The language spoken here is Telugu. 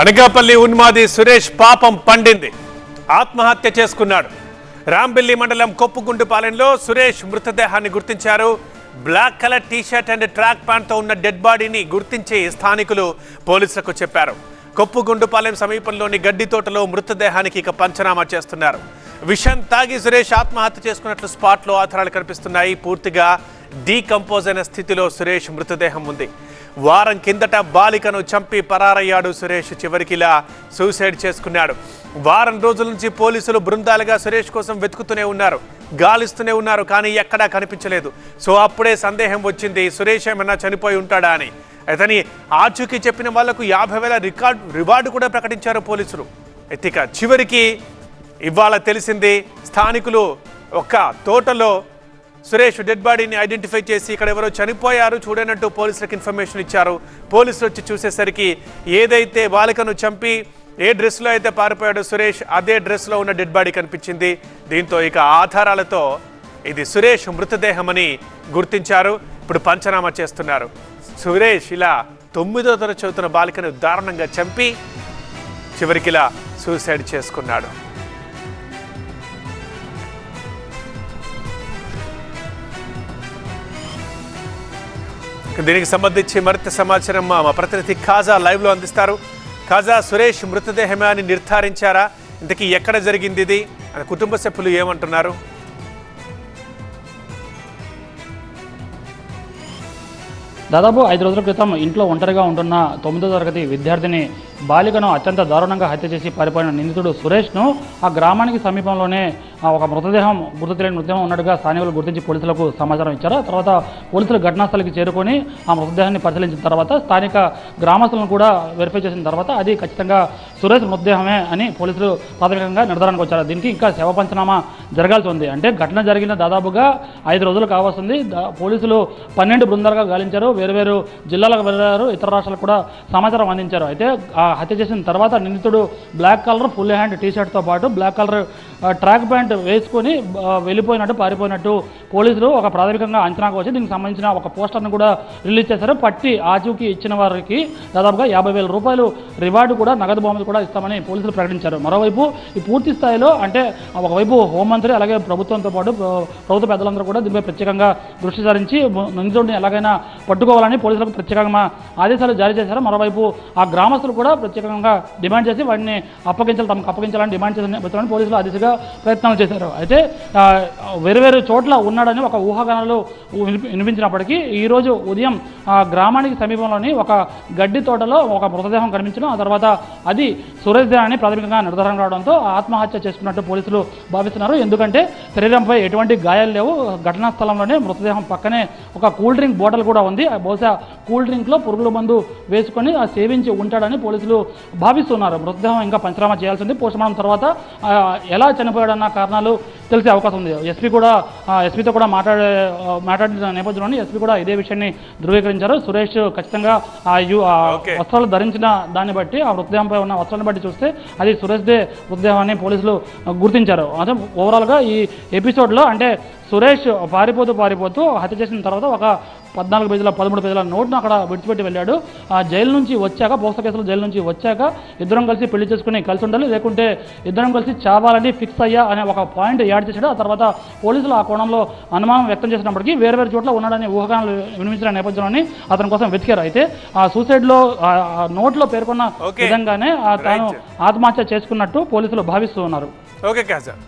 అనకాపల్లి ఉన్మాది సురేష్ పాపం పండింది. ఆత్మహత్య చేసుకున్నాడు. రాంబిల్లి మండలం కొప్పుగుండుపాలెంలో సురేష్ మృతదేహాన్ని గుర్తించారు. Black colour T shirt and track ప్యాంట్తో ఉన్న డెడ్ బాడీని గుర్తించి స్థానికులు పోలీసులకు చెప్పారు. కొప్పుగుండుపాలెం సమీపంలోని గడ్డి తోటలో మృతదేహానికి ఇక పంచనామా చేస్తున్నారు. విషం తాగి సురేష్ ఆత్మహత్య చేసుకున్నట్లు స్పాట్లో ఆధారాలు కనిపిస్తున్నాయి. పూర్తిగా డీకంపోజ్ అయిన స్థితిలో సురేష్ మృతదేహం ఉంది. వారం కిందట బాలికను చంపి పరారయ్యాడు సురేష్. చివరికి ఇలా సూసైడ్ చేసుకున్నాడు. వారం రోజుల నుంచి పోలీసులు బృందాలుగా సురేష్ కోసం వెతుకుతూనే ఉన్నారు. గాలిస్తూనే ఉన్నారు కానీ ఎక్కడా కనిపించలేదు. సో అప్పుడే సందేహం వచ్చింది సురేష్ ఏమన్నా చనిపోయి ఉంటాడా అని. అతని ఆచూకీ చెప్పిన వాళ్ళకు యాభై వేల రికార్డు రివార్డు కూడా ప్రకటించారు పోలీసులు. ఎత్తిక చివరికి ఇవాళ తెలిసింది స్థానికులు ఒక తోటలో సురేష్ డెడ్ బాడీని ఐడెంటిఫై చేసి ఇక్కడ ఎవరో చనిపోయారు చూడనట్టు పోలీసులకు ఇన్ఫర్మేషన్ ఇచ్చారు. పోలీసులు వచ్చి చూసేసరికి ఏదైతే బాలికను చంపి ఏ డ్రెస్లో అయితే పారిపోయాడో సురేష్ అదే డ్రెస్లో ఉన్న డెడ్ బాడీ కనిపించింది. దీంతో ఇక ఆధారాలతో ఇది సురేష్ మృతదేహమని గుర్తించారు. ఇప్పుడు పంచనామా చేస్తున్నారు. సురేష్ ఇలా తొమ్మిదో తరగతి చదువుతున్న బాలికను దారుణంగా చంపి చివరికి ఇలా సూసైడ్ చేసుకున్నాడు. దీనికి సంబంధించి మరింత సమాచారం మా మా ప్రతినిధి ఖాజా లైవ్లో అందిస్తారు. ఖాజా సురేష్ మృతదేహమే అని నిర్ధారించారా? ఇంతకీ ఎక్కడ జరిగింది ఇది? అని కుటుంబ సభ్యులు ఏమంటున్నారు? దాదాపు ఐదు రోజుల క్రితం ఇంట్లో ఒంటరిగా ఉంటున్న తొమ్మిదో తరగతి విద్యార్థిని బాలికను అత్యంత దారుణంగా హత్య చేసి పారిపోయిన నిందితుడు సురేష్ను ఆ గ్రామానికి సమీపంలోనే ఒక మృతదేహం గుర్తు తెలియని మృతదేహం ఉన్నట్టుగా స్థానికులు గుర్తించి పోలీసులకు సమాచారం ఇచ్చారు. తర్వాత పోలీసులు ఘటనాస్థలికి చేరుకొని ఆ మృతదేహాన్ని పరిశీలించిన తర్వాత స్థానిక గ్రామస్తులను కూడా వెరిఫై చేసిన తర్వాత అది ఖచ్చితంగా సురేష్ మృతదేహమే అని పోలీసులు ప్రాథమికంగా నిర్ధారణకు వచ్చారు. దీనికి ఇంకా శవ పంచనామా జరగాల్సి ఉంది. అంటే ఘటన జరిగిన దాదాపుగా ఐదు రోజులు కావాల్సింది పోలీసులు పన్నెండు బృందాలుగా గాలించారు. వేరువేరు జిల్లాలకు వెళ్ళారు ఇతర రాష్ట్రాలకు కూడా సమాచారం అందించారు. అయితే ఆ హత్య చేసిన తర్వాత నిందితుడు black colour full hand T షర్ట్తో పాటు బ్లాక్ కలర్ ట్రాక్ ప్యాంట్ వేసుకొని వెళ్ళిపోయినట్టు పారిపోయినట్టు పోలీసులు ఒక ప్రాథమికంగా అంచనాకు వచ్చి దీనికి సంబంధించిన ఒక పోస్టర్ను కూడా రిలీజ్ చేశారు. పట్టి ఆచూకీ ఇచ్చిన వారికి దాదాపుగా యాభై వేల రూపాయలు రివార్డు కూడా నగదు బహుమతి కూడా ఇస్తామని పోలీసులు ప్రకటించారు. మరోవైపు ఈ పూర్తి స్థాయిలో అంటే ఒకవైపు హోంమంత్రి అలాగే ప్రభుత్వంతో పాటు ప్రభుత్వ పెద్దలందరూ కూడా దీనిపై ప్రత్యేకంగా దృష్టి సారించి నిందితుడిని ఎలాగైనా పట్టు పట్టుకోవాలని పోలీసులకు ప్రత్యేకంగా ఆదేశాలు జారీ చేశారు. మరోవైపు ఆ గ్రామస్తులు కూడా ప్రత్యేకంగా డిమాండ్ చేసి వాటిని అప్పగించాలి తమకు అప్పగించాలని డిమాండ్ చేసిన నేపథ్యంలో పోలీసులు ఆ దిశగా ప్రయత్నాలు చేశారు. అయితే వేరువేరు వేరు వేరు చోట్ల ఉన్నాడని ఒక ఊహాగానాలు వినిపి- వినిపించినప్పటికీ ఈరోజు ఉదయం ఆ గ్రామానికి సమీపంలోని ఒక గడ్డి తోటలో ఒక మృతదేహం కనిపించడం ఆ తర్వాత అది సురేష్ అని ప్రాథమికంగా నిర్ధారణ రావడంతో ఆత్మహత్య చేసుకున్నట్టు పోలీసులు భావిస్తున్నారు. ఎందుకంటే శరీరంపై ఎటువంటి గాయాలు లేవు. ఘటనా స్థలంలోనే మృతదేహం పక్కనే ఒక కూల్ డ్రింక్ బాటిల్ కూడా ఉంది. బహుశా కూల్ డ్రింక్లో పురుగుల మందు వేసుకొని ఆ సేవించి ఉంటాడని పోలీసులు భావిస్తున్నారు. మృతదేహం ఇంకా పంచనామా చేయాల్సింది. పోస్టుమార్టం తర్వాత ఎలా చనిపోయాడన్న కారణాలు తెలిసే అవకాశం ఉంది. ఎస్పీ కూడా ఎస్పీతో కూడా మాట్లాడే మాట్లాడిన నేపథ్యంలోని ఎస్పీ కూడా ఇదే విషయాన్ని ధృవీకరించారు. సురేష్ ఖచ్చితంగా ఆ యు. వస్త్రాలు ధరించిన దాన్ని బట్టి ఆ మృతదేహంపై ఉన్న వస్త్రాలను బట్టి చూస్తే అది సురేష్ దే మృతదేహాన్ని పోలీసులు గుర్తించారు. అదే ఓవరాల్గా ఈ ఎపిసోడ్లో అంటే సురేష్ పారిపోతూ పారిపోతూ హత్య చేసిన తర్వాత ఒక పద్నాలుగు పేజీల పదమూడు పేజీల నోట్ను అక్కడ విడిచిపెట్టి వెళ్ళాడు. ఆ జైలు నుంచి వచ్చాక పోస్త కేసులో జైలు నుంచి వచ్చాక ఇద్దరం కలిసి పెళ్ళి చేసుకుని కలిసి ఉండాలి. లేకుంటే ఇద్దరం కలిసి చావాలని ఫిక్స్ అయ్యా అనే ఒక పాయింట్ యాడ్ చేశాడు. ఆ తర్వాత పోలీసులు ఆ కోణంలో అనుమానం వ్యక్తం చేసినప్పటికీ వేరు వేరు చోట్ల ఉన్నాడని ఊహాగానాలు వినిపించిన నేపథ్యంలోని అతని కోసం వెతికారు. అయితే ఆ సూసైడ్లో నోట్లో పేర్కొన్న. విధంగానే తాను. ఆత్మహత్య చేసుకున్నట్టు పోలీసులు భావిస్తూ ఉన్నారు. ఓకే